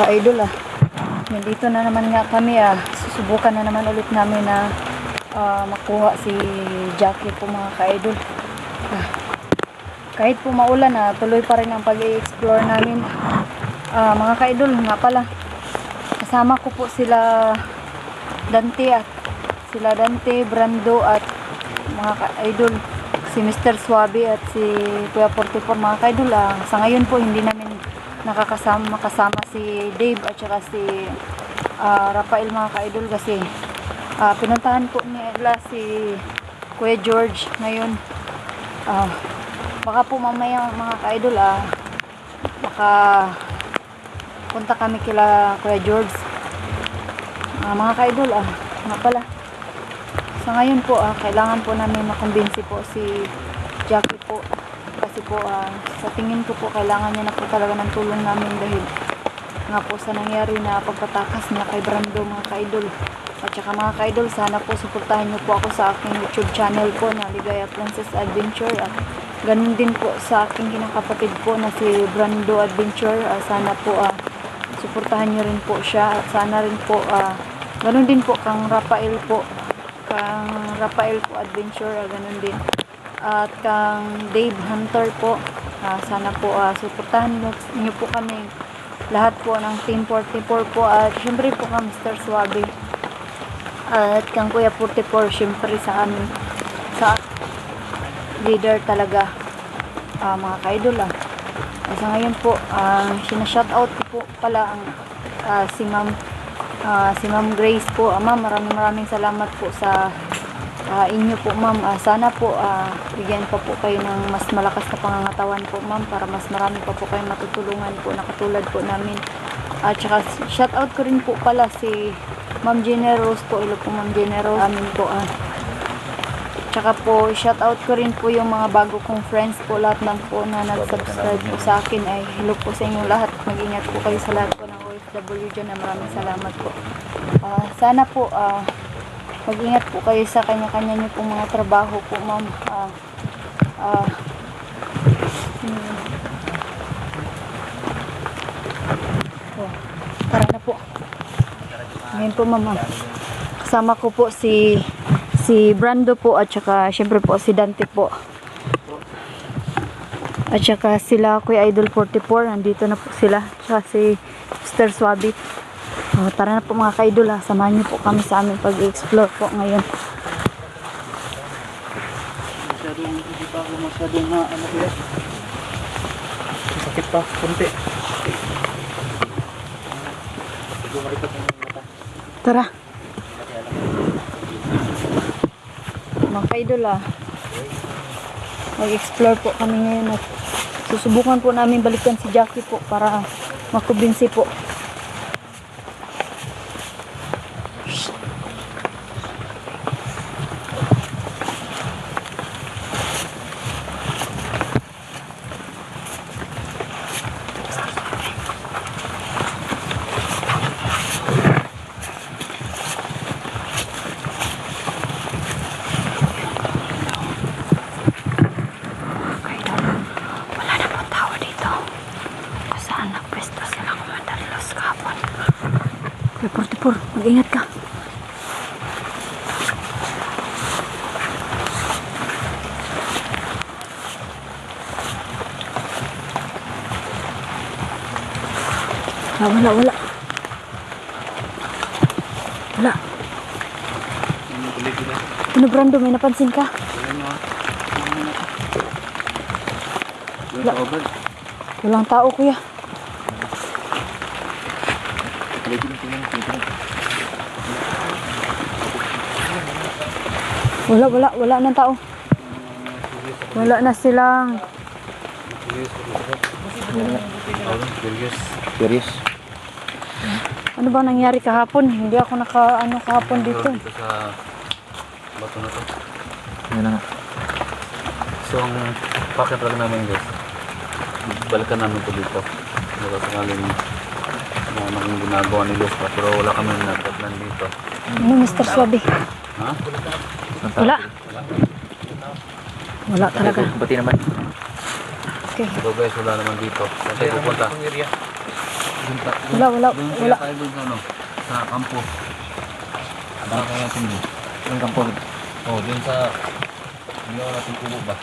ka-idol ah. Nandito na naman nga kami ah. Susubukan na naman ulit namin na ah, makuha si Jackie po mga ka-idol. Ah, kahit po maulan ah, tuloy pa rin ang pag-i-explore namin. Ah, mga ka-idol, nga pala. Kasama ko po sila Dante at sila Dante, Brando at mga ka-idol si Mr. Suabe at si Kuya 44 mga ka-idol ah. sa ngayon po hindi namin nakakasama kasama si Dave at saka si ah, Rafael mga ka-idol kasi ah, pinuntahan po nila si Kuya George ngayon. Ah, baka po mamaya mga ka-idol ah, baka punta kami kila Kuya George. Ah, mga ka-idol ah, nga pala? Sa ngayon po, ah, kailangan po namin makumbinsi po si Jackie po. Kasi po, ah, sa tingin ko po, kailangan niya na po talaga ng tulong namin dahil nga po sa nangyari na pagpatakas niya kay Brando mga ka-idol. At saka mga ka-idol, sana po suportahan niyo po ako sa aking YouTube channel po na Ligaya Princess Adventure. At ganun din po sa aking kinakapatid po na si Brando Adventure. Ah, sana po ah, suportahan niyo rin po siya. At sana rin po, ah, ganun din po kang Rafael po kang Rafael po Adventure, ah, ganun din. At kang Dave Hunter po, ah, sana po ah, suportahan niyo, po kami lahat po ng Team 44 po at syempre po kang Mr. Suabe at kang Kuya 44 syempre sa amin sa leader talaga ah, mga ka-idol ah. Ah, sa ngayon po, uh, sinashoutout ko po pala ang ah, si Ma'am Ah, si Ma'am Grace po. Ah, ma'am, maraming maraming salamat po sa ah, inyo po, ma'am. Ah, sana po ah, bigyan pa po kayo ng mas malakas na pangangatawan po, ma'am, para mas marami pa po kayong matutulungan po na katulad po namin. At saka shout out ko rin po pala si Ma'am Generos po. Ilo po Ma'am Generos. Amin po. Ah. Tsaka po, shout out ko rin po yung mga bago kong friends po, lahat ng po na nag-subscribe po sa akin. Ay, hello po sa inyong lahat. Mag-ingat po kayo sa lahat po ng OFW dyan na maraming salamat po. Ah, sana po, ah, mag-ingat po kayo sa kanya-kanya niyo pong mga trabaho po, ma'am. Ah, ah, hmm. Oh, tara na po. Ngayon po, ma'am. ah. Kasama ko po si si Brando po at saka syempre po si Dante po. At saka sila Kuya Idol 44, nandito na po sila. Saka si Mr. Swabit. Oh, tara na po mga ka-idol ha. Samahan niyo po kami sa aming pag-explore po ngayon. Masyadong hindi pa ako masyadong na ano ko yan. Sakit pa, kunti. Tara. Mga ka-idol ha. Mag-explore po kami ngayon at susubukan po namin balikan si Jackie po para makubinsi po. Wala na pong tao dito. Kung saan nagpwesto sila Commander Los kahapon. Kuya 44, mag-ingat ka. Ah, wala, wala. Wala. Ano tuloy ko lang. Brando, may napansin ka? Wala. Walang tao, kuya. Wala, wala, wala ng tao. Wala na silang Curious. Curious. Ano ba nangyari kahapon? Hindi ako naka ano kahapon dito. Dito sa bato na to. Yan na nga. So, ang packet lang namin guys, balikan namin to dito. Baka sakaling na maging ginagawa ni Luz pero wala kami nagpaplan dito. Ano, Mr. Swabe? Ha? Wala. Wala talaga. Bati naman. Okay. So guys, wala naman dito. Saan tayo pupunta? Wala, wala, doon wala. tayo sa ano, sa kampo. Baka kaya doon. Yung kampo. Oh, doon sa ginawa natin kubo ba?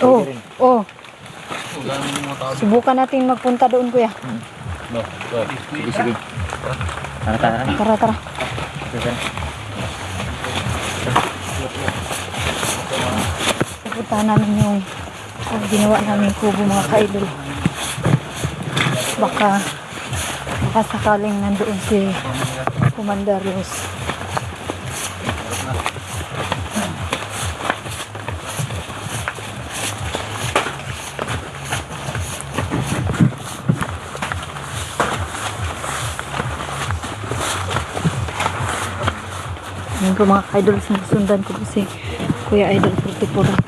Oh, oh. Oh, mga tao. Subukan natin magpunta doon, kuya. No, go. Sige, sige. Tara, tara. Tara, tara. Sige. Pupunta namin yung ang ginawa namin kubo mga ka-idol. Baka, baka sakaling nandoon si Commander Rose. Po mga ka-idol, sinusundan ko po si Kuya Idol 44 Rock.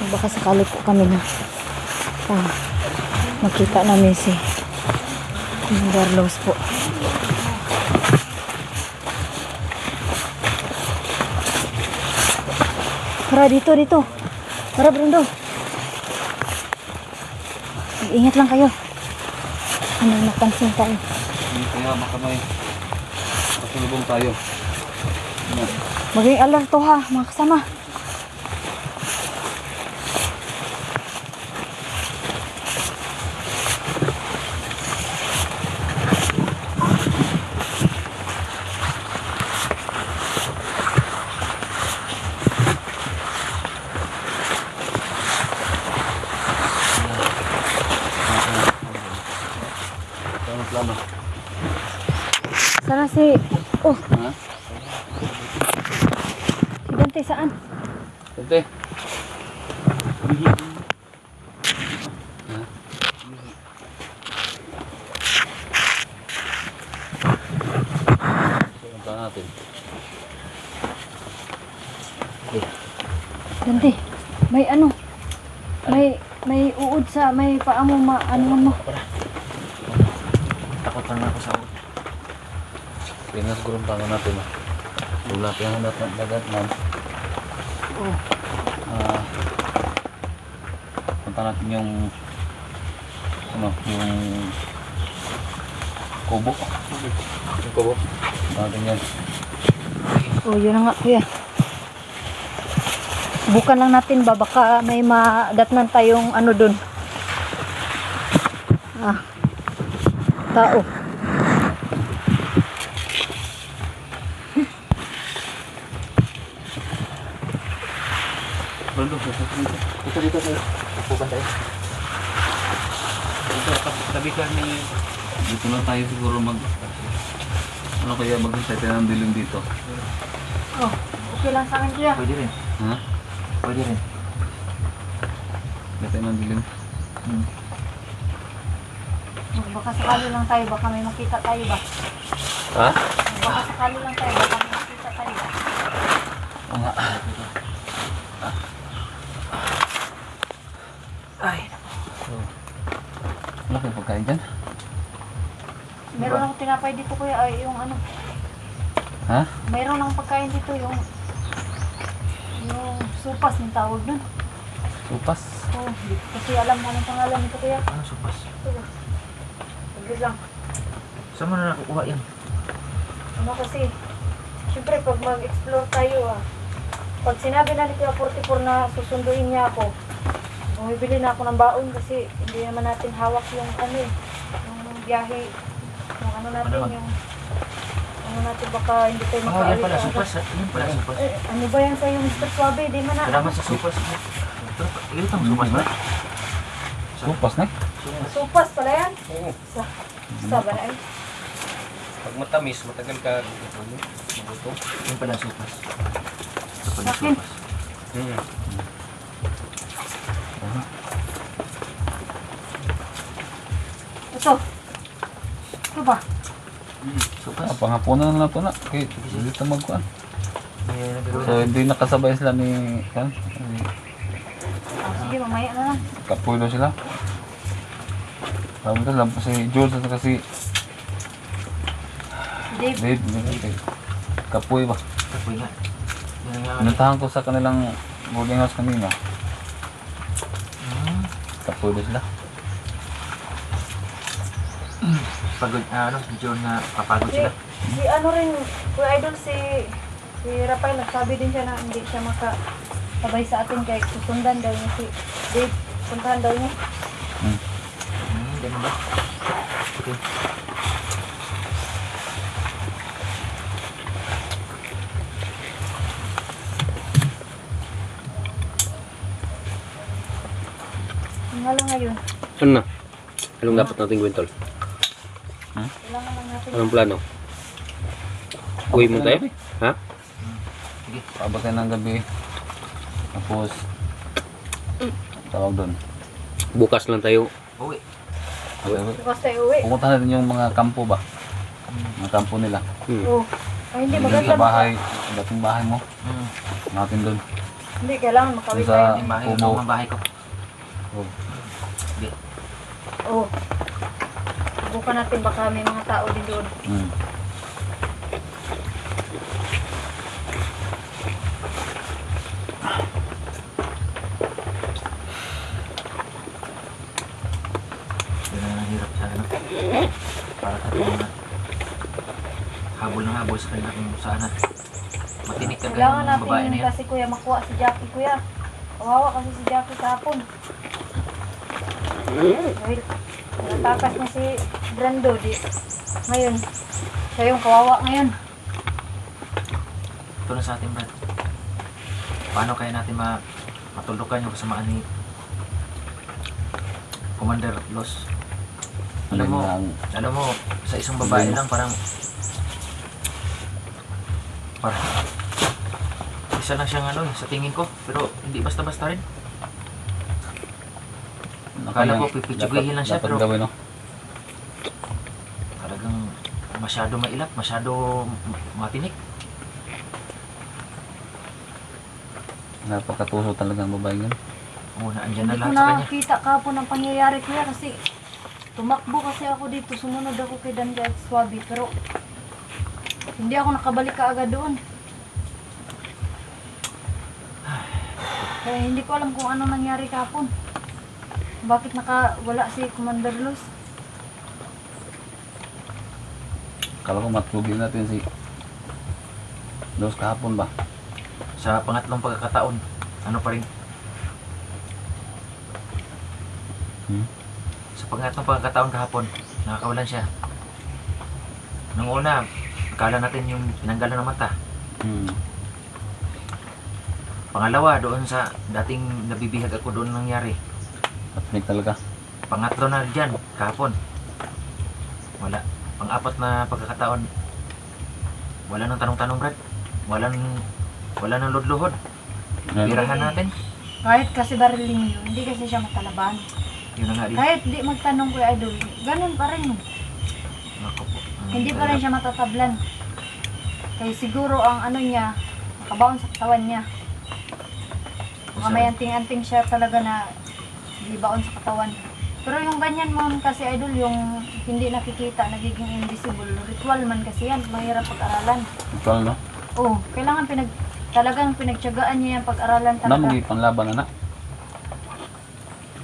So, baka sakali po kami na ah, makita namin si Commander Rose po. Tara, dito, dito. Tara, Brundo. Ingat lang kayo. Ano, napansin tayo. Hindi kaya baka may pasulubong tayo. Maging alerto ha, mga kasama. Ito ang plano. Sana si... Oh, Ha? si Dante, saan? Ate. Ha? Natin. Dante, may ano? May may uod sa may paa mo ma ano mo. Takot na ako sa ulo. Tingnan siguro ang natin. ah. Wala pa yung dagat dagat man. Oh. Ah. punta natin yung ano, yung kubo. Yung kubo. Punta natin yan. Oh, yun na nga kuya. Bukan lang natin ba baka may madatnan tayong ano dun. Ah. Tao. Dito dito tayo. Pupunta tayo. Dito, tabi ka ni... Dito lang tayo siguro mag... Ano kaya tayo ng dilim dito? Oh, okay lang sa akin kuya. Pwede rin. Ha? Pwede rin. Tayo ng dilim. Hmm. Baka sakali lang tayo, baka may makita tayo ba? Ha? Baka sakali lang tayo, baka may makita tayo. Oo nga. Ay. Wala kayong pagkain dyan? Tinapay dito kuya, ay yung ano, Ha? Mayroon lang pagkain dito yung yung supas ng tawag nun. Upas. Oh, di ko kasi alam anong pangalan nito kuya. Ano supas? Saglit lang. Saan mo na nakukuha yan? Ano kasi, syempre pag mag-explore tayo ah, pag sinabi na ni Kuya 44 na susunduin niya ako, bumibili na ako ng baon kasi hindi naman natin hawak yung ano eh, yung biyahe, ano natin, Malamang. yung ano natin baka hindi tayo Oh, yan makaalis pala agad. supas. Yan pala supas. Eh, ano ba yan sa'yo Mr. Suabe? Di man na. Salamat sa supas. Ito, ito ang supas ba? Upas na? Supas pala yan? Oo. Sa, sa ba na eh? Pag matamis, matagal ka magutom. Yan pala supas. Ito pala Akin. supas. Hmm. Ito. Ito ba? Supas. Ah, pangapunan na lang ito na. Okay, dito magkuhan. May nagagawa So, hindi nakasabay sila ni... Kan? Ah, sige, mamaya na lang. Kapulo sila. Sabi ko lang po si Jules at saka si Dave. Dave. hindi, Kapoy ba? Kapoy nga. Pinuntahan ko sa kanilang boarding house kanina. Hmm. Kapoy na sila. Pagod, ah, ano, medyo na papagod Si, sila. si ano rin, Kuya Idol, si, si Rafael, nagsabi din siya na hindi siya makasabay sa atin kaya susundan daw niya si Dave. Puntahan daw niya. Hmm, ganun ba? Okay. Nga lang ngayon, Ano na? Anong dapat nating kwento? kailangan natin. Anong plano? Uwi mo tayo? Ha? Sige. Paabot tayo ng gabi. Tapos, tawag doon. Bukas lang tayo. Uwi. Bukas tayo uwi. Pupunta natin yung mga kampo ba? Mga kampo nila. Hmm. Oh. Ay, hindi maganda. sa bahay, dating bahay mo. Hmm. Natin doon. Hindi, kailangan makawin sa- tayo. Yung bahay, bahay ko. Oh. Oh. Bukan natin baka may mga tao din doon. Hmm. Sa sa habol na habol sa kanila kung sana matinik ka Kailangan ng babae na natin yan. kasi kuya makuha si Jackie kuya. Kawawa kasi si Jackie kahapon. Dahil natakas niya si Brando di. Ngayon, siya yung kawawa ngayon. Ito na sa atin, Brad. Paano kaya natin ma matulukan yung kasamaan ni Commander Los? Alam mo, alam mo, sa isang babae lang parang parang isa lang siyang ano sa tingin ko, pero hindi basta-basta rin. Akala ko pipitsugihin lang siya, dapat pero- gawin, no? Talagang masyado mailap, masyado ma- matinik. Napakatuso talaga ang babae yun. Oo, na andyan na Hindi ko lahat sa kanya. nakita kahapon ang pangyayari kuya kasi tumakbo kasi ako dito. Sumunod ako kay Danja at Swabi pero hindi ako nakabalik kaagad doon. Kaya hindi ko alam kung ano nangyari kahapon. Bakit nakawala si Commander Luz? Kala ko matugin natin si Dos kahapon ba? Sa pangatlong pagkakataon, ano pa rin? Hmm? Sa pangatlong pagkakataon kahapon, nakakawalan siya. Nung una, akala natin yung pinanggalan ng mata. Hmm. Pangalawa, doon sa dating nabibihag ako doon nangyari. Matinik talaga. Pangatlo na dyan, kahapon. Wala. Pang-apat na pagkakataon, wala nang tanong-tanong, Brad. Wala nang, wala nang lodluhod. Pirahan natin. Kahit kasi bariling yun, hindi kasi siya matalaban. Yun na nga din. Kahit di magtanong ko idol, ganun pa rin. Naku po. Ang Hindi pa rin siya matatablan. Kaya siguro ang ano niya, nakabaon sa katawan niya. Baka may anting-anting siya talaga na baon sa katawan. Pero yung ganyan mo kasi idol, yung hindi nakikita, nagiging invisible. Ritual man kasi yan, mahirap pag-aralan. Itual, no? Oo, kailangan pinag talagang pinagtyagaan niya yung pag-aralan Ano talaga. magiging panlaban, anak?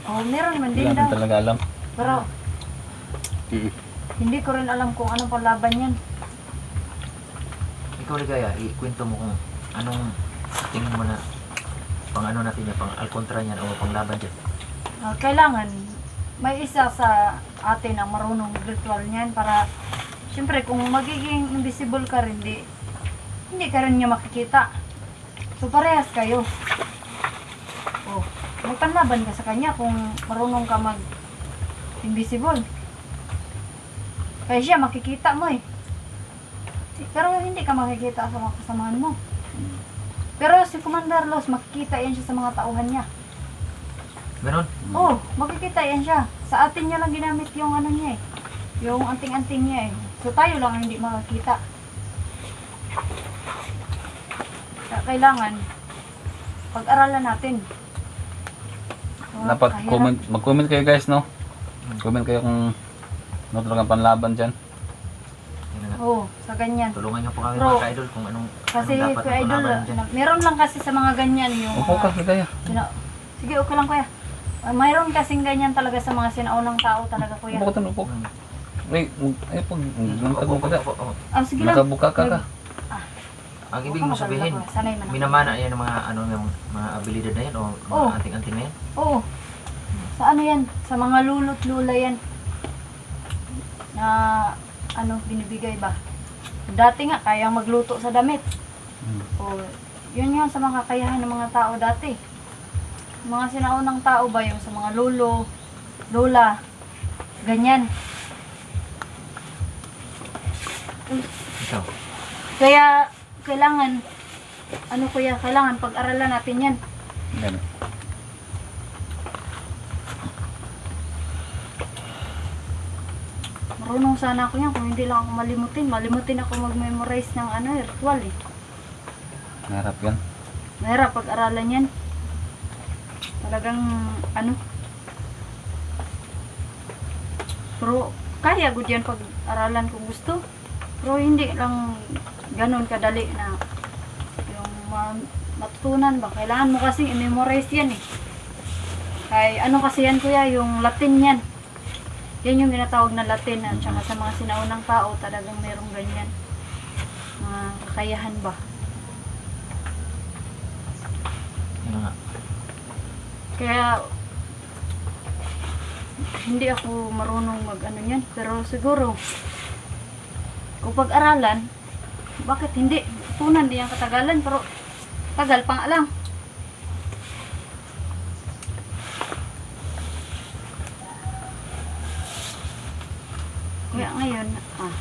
Oo, meron man Hindi din daw. talaga alam. Pero Mm. hindi ko rin alam kung anong panlaban yan. Ikaw ligaya, ikwento mo kung anong tingin mo na pang ano natin yan, pang alkontra niyan o pang laban dyan. Ah, kailangan may isa sa atin ang marunong ritual niyan para syempre kung magiging invisible ka rin di hindi ka rin niya makikita. So parehas kayo. Oh magpanlaban ka sa kanya kung marunong ka mag invisible kaya siya makikita mo eh. Pero hindi ka makikita sa mga kasamahan mo. Pero si Commander Los makikita yan siya sa mga tauhan niya Meron? Oo, oh, makikita yan siya. Sa atin niya lang ginamit yung ano niya eh. Yung anting-anting niya eh. So tayo lang ang hindi makakita. Kaya kailangan pag-aralan natin. So, Dapat kahirap. comment, mag-comment kayo guys, no? Comment kayo kung ano talaga panlaban dyan. Oo, sa ganyan. Tulungan niyo po kami Bro, mga ka-idol kung anong, Kasi anong dapat Idol, na- meron lang kasi sa mga ganyan yung Upo ka, mga, ligaya. sina- sige, okay lang kuya. Ah, mayroon kasing ganyan talaga sa mga sinaunang tao talaga kuya. Ka dun, upo. Hmm. Ay, ay pag nakabuka ka. opo. Ah, sige lang. Nakabuka ka ka. Ang ibig mo ka sabihin, minamana yan ng mga ano yung mga abilidad na yan o mga Oo. anting-anting na yan. Oo. Sa ano yan? Sa mga lulot lula yan. Na ano binibigay ba? Dati nga kayang magluto sa damit. Hmm. O yun yun sa mga kakayahan ng mga tao dati. Mga sinaunang tao ba yung sa mga lolo, lola, ganyan. Ikaw. Kaya kailangan ano kuya, kailangan pag-aralan natin yan. Yan. Marunong sana ako yan kung hindi lang ako malimutin. Malimutin ako mag-memorize ng ano, eh, ritual eh. Narap yan. Mahirap pag-aralan yan. Talagang ano. Pero kaya ko dyan pag-aralan kung gusto. Pero hindi lang ganun kadali na yung ma- matutunan ba. Kailangan mo kasi i-memorize yan eh. Kay ano kasi yan kuya, yung Latin yan. Yan yung ginatawag na Latin at saka sa mga sinaunang tao talagang merong ganyan. Mga kakayahan ba. Yun nga. Kaya hindi ako marunong mag ano yan. Pero siguro kung pag-aralan, bakit hindi? Tunan din ang katagalan pero tagal pang alam. Kaya ngayon, ah,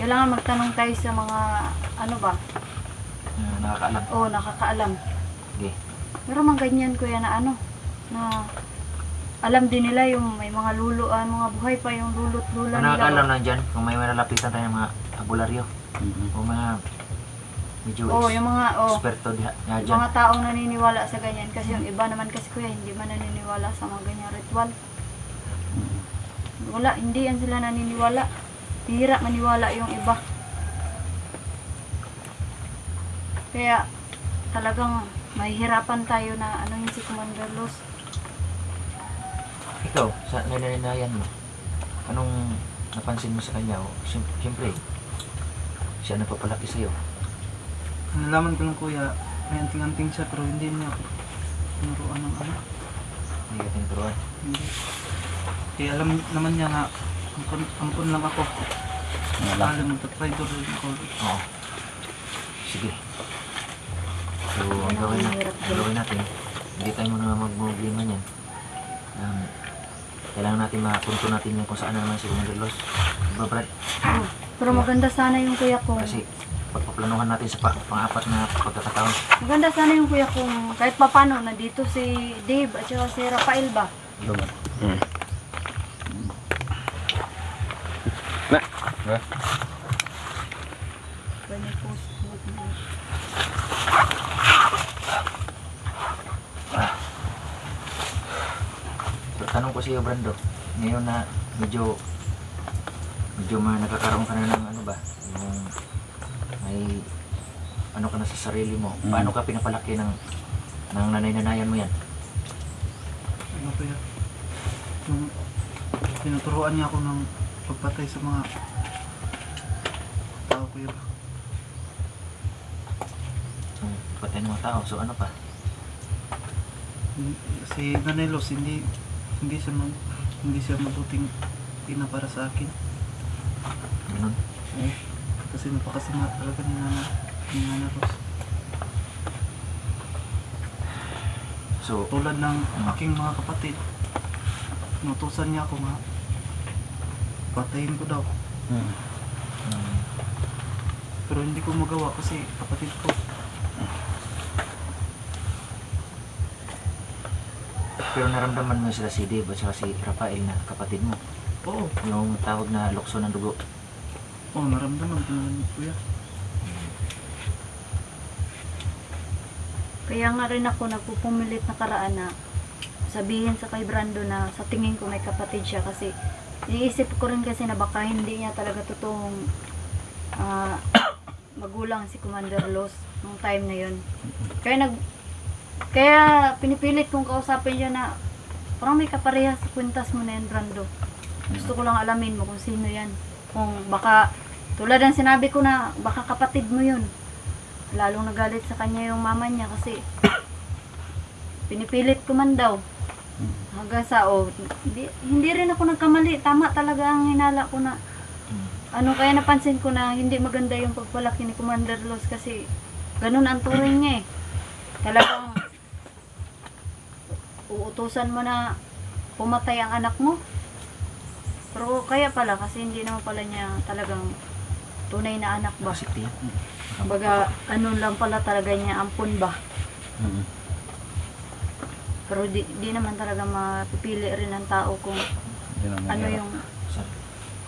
kailangan magtanong tayo sa mga ano ba? Nakakaalam. Oo, nakakaalam. Pero mga ganyan kuya na ano, na alam din nila yung may mga lulo, ah, mga buhay pa yung lulot lula Kung nila. nakakaalam na dyan, kung may malalapitan tayo ng mga albularyo, Mhm. o mga medyo Oo, yung mga, oh, eksperto diha nga yung dyan. mga taong naniniwala sa ganyan. Kasi yung iba naman kasi kuya, hindi man naniniwala sa mga ganyang ritual. Wala, hindi yan sila naniniwala. Bihira maniwala yung iba. Kaya talagang mahihirapan tayo na ano yun si Commander Los. Ikaw, sa nananayan mo, anong napansin mo sa kanya? O, Siyempre, siya nagpapalaki sa'yo. Nalaman ko lang kuya, may anting-anting siya pero hindi niya ako tinuruan ng ano. Hindi ka tinuturuan. Hindi. Kaya alam naman niya nga, ampun, ampun lang ako. Alam, magta-try doon rin ako. Oo. Sige. So, ang gawin, na, ang gawin natin, hindi tayo muna mag-problema niyan. Um, kailangan natin mapunto natin yan kung saan na naman si Commander Los. Diba, Brad? Oh, pero maganda sana yung kuya ko. Kasi pagpaplanuhan natin sa pa- pang-apat na pagkakataon, Maganda sana yung kuya kung kahit papano nandito si Dave at saka si Rafael ba. Duman. Hmm. Ha? When tanong ko sa iyo, Brando, ngayon na medyo medyo ma nakakaroon ka na ng ano ba, yung may ano ka na sa sarili mo. Mm. Paano ka pinapalaki ng ng nanay-nanayan mo yan? Ano kuya? Yung tinuturuan niya ako ng pagpatay sa mga tao kuya. Yung patay ng mga tao. So ano pa? Si Nanay Los, hindi hindi siya mag, hindi siya mabuting ina para sa akin. Ganun. Eh, kasi napakasama talaga ni Nana, ni Nana Ros. So, Tulad ng aking mga kapatid, inutusan niya ako nga, patayin ko daw. Hmm. um, Pero hindi ko magawa kasi kapatid ko. Pero naramdaman mo sila si Dave at saka si Rafael na kapatid mo. Oo, Yung tawag na lukso ng dugo. oh, naramdaman ko naman kuya. Kaya nga rin ako nagpupumilit na karaan na sabihin sa kay Brando na sa tingin ko may kapatid siya kasi iniisip ko rin kasi na baka hindi niya talaga totoong ah, magulang si Commander Los nung time na yun. Kaya nag kaya pinipilit kong kausapin siya na parang may kapareha sa kwintas mo na yan, Brando. Gusto ko lang alamin mo kung sino yan. Kung baka, tulad ng sinabi ko na, baka kapatid mo yun. Lalong nagalit sa kanya yung mama niya kasi pinipilit ko man daw. Hanggang sa, oh, hindi, hindi rin ako nagkamali. Tama talaga ang hinala ko na, ano kaya napansin ko na hindi maganda yung pagpalaki ni Commander Los kasi ganun ang turing niya eh. Talagang uutusan mo na pumatay ang anak mo. Pero kaya pala kasi hindi naman pala niya talagang tunay na anak ba. Baga ano lang pala talaga niya ampun ba. Mm. Pero di, di naman talaga mapipili rin ng tao kung ano yung.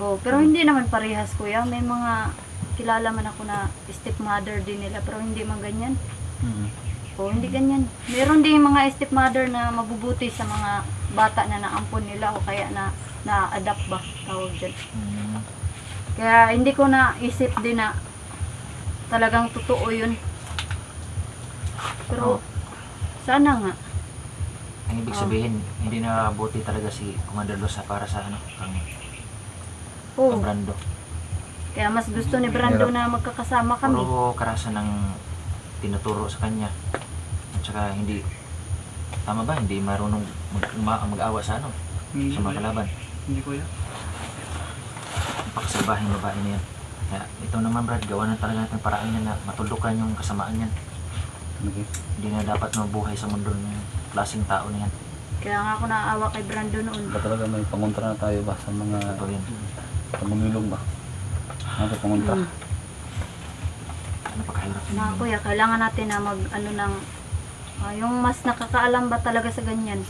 Oh, pero hindi naman parehas kuya. May mga kilala man ako na stepmother din nila pero hindi man ganyan. Mm. Oh, hindi ganyan. Meron din mga stepmother na mabubuti sa mga bata na naampon nila o kaya na na-adapt ba tawag dyan. Mm. Kaya hindi ko na isip din na talagang totoo yun. Pero Oo. sana nga. Ang ibig Oh. sabihin, hindi na buti talaga si Commander Los sa para sa ano, kang, Oh, kang Brando. kaya mas gusto ni Brando na magkakasama kami. Puro karasan ng tinuturo sa kanya. At saka hindi, tama ba? Hindi marunong mag, mag-awa sa ano, Hindi sa mga kalaban. Hindi kuya. Napakasalbahin babae na yan. Kaya ito naman Brad, gawa na talaga natin paraan yan na matulukan yung kasamaan yan. Okay. Hindi na dapat mabuhay sa mundo ng klaseng tao na yan. Kaya nga ako naawa kay Brando noon. Ba talaga may pangontra na tayo ba sa mga Ito yan. pamumilong ba? Ano pangontra? Mm. Ano pagkahirap yun? Mga kuya, kailangan natin na mag ano ng ah, yung mas nakakaalam ba talaga sa ganyan.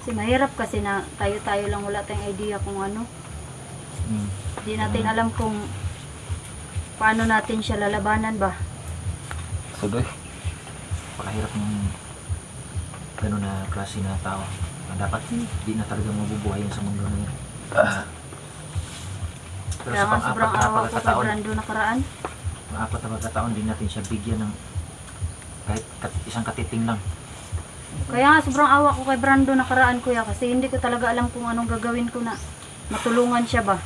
Kasi mahirap kasi na tayo-tayo lang wala tayong idea kung ano. Mm. Hindi natin alam kung paano natin siya lalabanan ba. Sudoy. Pakahirap ng gano'n na klase na tao. Na dapat hindi na talaga mabubuhay sa mundo na yan. Pero Kaya sa nga pang-apat sobrang na awa ko kay pagkakataon, Brando nakaraan. pang-apat na pagkakataon, din natin siya bigyan ng kahit kat- isang katiting lang. Kaya nga sobrang awa ko kay Brando nakaraan kuya kasi hindi ko talaga alam kung anong gagawin ko na matulungan siya ba.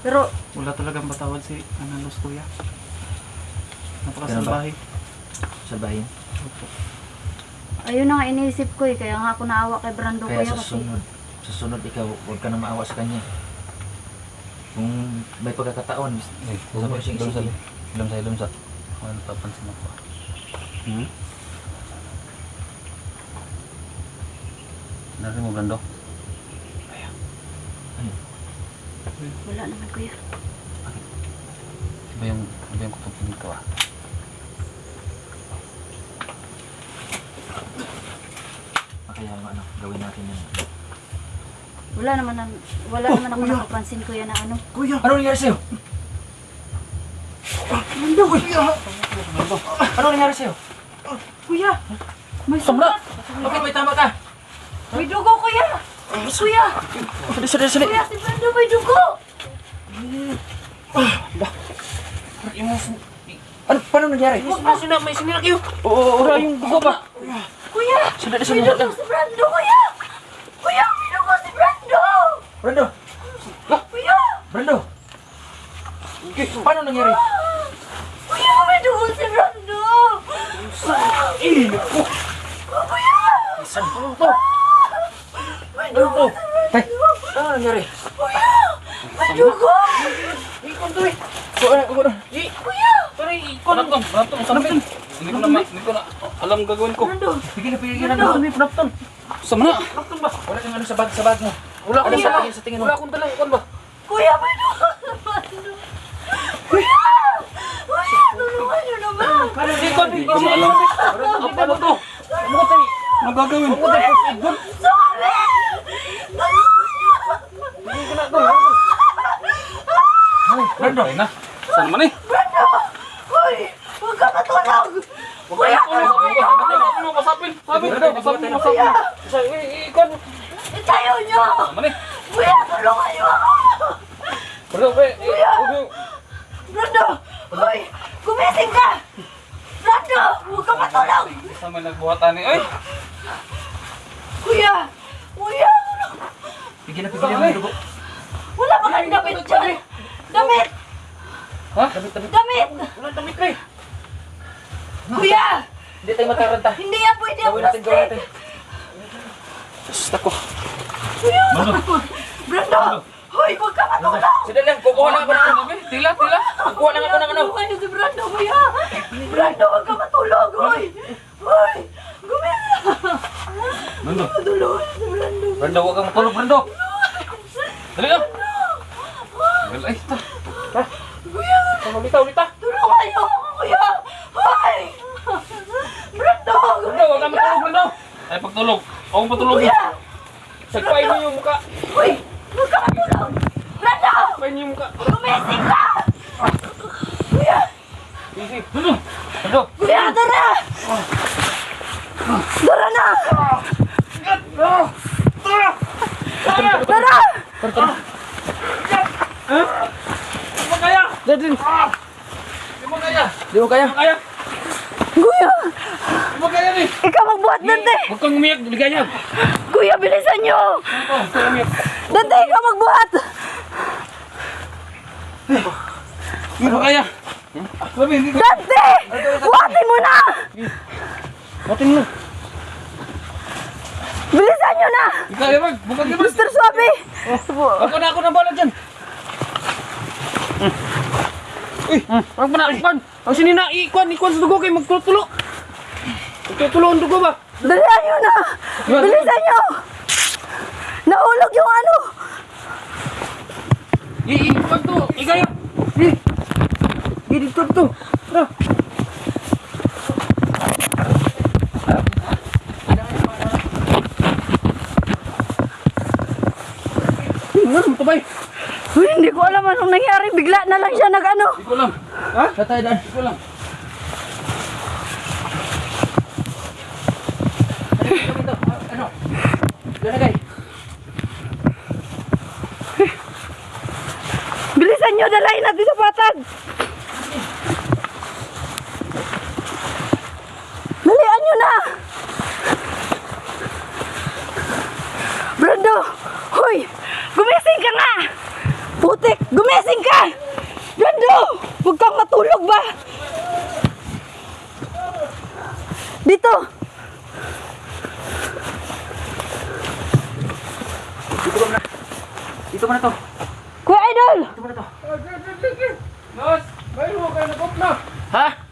Pero Wala talagang patawad si Analos kuya. Napakasalbahe. Sa bayan. Opo. ayun na nga iniisip ko eh. Kaya nga ako naawa kay Brando Kaya kuya sa kasi sunod, sa sunod ikaw, huwag ka na maawa sa kanya. Kung may pagkakataon, Eh, Sabi ko siyang ilom sa isipin. ilom sa ilom sa. Ano papansin ako? Hmm? Narinig mo, Brando? wala naman kuya. Iba yung, iba yung kutupin dito ah. kaya ano, gawin natin yan. Wala naman wala naman ako nakapansin kuya na ano. Kuya! Ano nangyari sa'yo? Ano nangyari sa'yo? Kuya! May sugat! Bakit may tama ka? May dugo kuya! Kuya! Sali, sali, sali. Kuya si Brando may dugo! Ano, paano nangyari? May sinila, may sinila kayo. Oo, oo, yung dugo ba? Kuya! Sandali, May sandali dugo si Brando kuya! Kuya! May dugo si Brando! Brando! Kuya! Brando! Okay, paano nangyari? Kuya! May dugo si Brando! Eh, naku! Kuya! Saan to? May dugo Tay, ano nangyari? Kuya! May dugo! Ikon to eh. Na, na. Eh, Kuya! Pare, ikon. Panapton! Panapton! Panapton! Hindi ko na, ma- hindi ko na alam gagawin ko. Brando! Bigyan na, bigyan na. Ano, Panapton? Sa mana? Panapton ba? Wala kang ano sa bag, sa bag mo. Wala akong sa sa tingin mo. Wala akong dala. Ikon ba? Kuya! May dugo si Brando! Kuya! Kuya! Tulungan niyo Ikon! Hindi ko alam. Ah, Paano to? Ano tayo? Ano gagawin? Ano gun? Sorry! Hindi ko na to. Brando. Okay na. Saan naman eh? Brando! Hoy! Huwag ka matulog! Kuya! Ano mo pasapin? Sabi ko, pasapin mo Kuya! pasapin. Ikon! Itayo niyo! Naman eh. Kuya! Eh, eh, huwag yung- Brando! Hoy! Gumising ka! Brando! Huwag ka matulog! Isa may nagbuhatan eh. Ay! Kuya! Kuya! Bigyan na, bigyan na dugo. Wala ba kang damit dyan? Damit! Ha? Damit, damit. Damit! Wala damit kay. Kuya! Hindi tayo mataranta. Hindi yan pwede Gawin natin, gawin natin. plastic! Basta ko. Kuya! Brando! Hoy, huwag ka matulog! Sige lang, kukuha lang ako ng ano. Tila, tila. Kukuha lang ako ng ano. Tulungan niyo si Brando, kuya! Brando, huwag ka matulog! Hoy! Hoy! Gumila! Brando. Tulungan niyo si Brando! Brando, huwag kang matulog, Brando. Dali lang. Ay, ta. Kuya! Ulita, ulita. Tulungan niyo ako, kuya! Hoy! Brando! Brando, huwag kang matulog, Brando. Ay, pagtulog. Huwag kang patulog. Kuya! Sagpain mo yung mukha. Hoy! Mo yung mukha. Gumising ka! Kuya! Easy. Brando. Brando. Kuya, tara! Tara na! Tara! Di mo kaya. Dadin! Di mo kaya. Di mo kaya? Di mo kaya. Kuya! Di mo kaya ni. Ikaw magbuhat dante! Huwag kang umiyak, ligaya. Kuya, bilisan nyo! Dante, ikaw magbuhat! Mo kaya. Sabi, hindi ko. Dante! Buhatin mo na! Batin mo. Bilisan nyo na! Di kaya, Mag. Bukag ka, Mag. Mr. Suabe! Ako na ako na bala dyan. Uy, parang pa na, ikwan. Ang sinina, ikwan, ikwan sa dugo kayo, magtutulo. Magtutulo ang dugo ba? Dalihan nyo na! Bilisan nyo! Nahulog yung ano! I, ikwan to, igaya. Di, di, dito, dito. Tara. Ano mo tabay? Uy, hindi ko alam anong nangyari. Bigla na lang siya nag-ano. Di ko alam. Ha? Tatay daan. Di ko alam. Ano? Lalagay. Bilisan nyo, dalahin natin sa patag! Dalihan nyo na! Brando! Hoy! Gumising ka nga! Putik! Gumising ka! Brando! Huwag kang matulog ba? Dito! Dito mo na to! Kuya Idol! Dito mo na to! Nos, bayo mo kayo na na. Ha?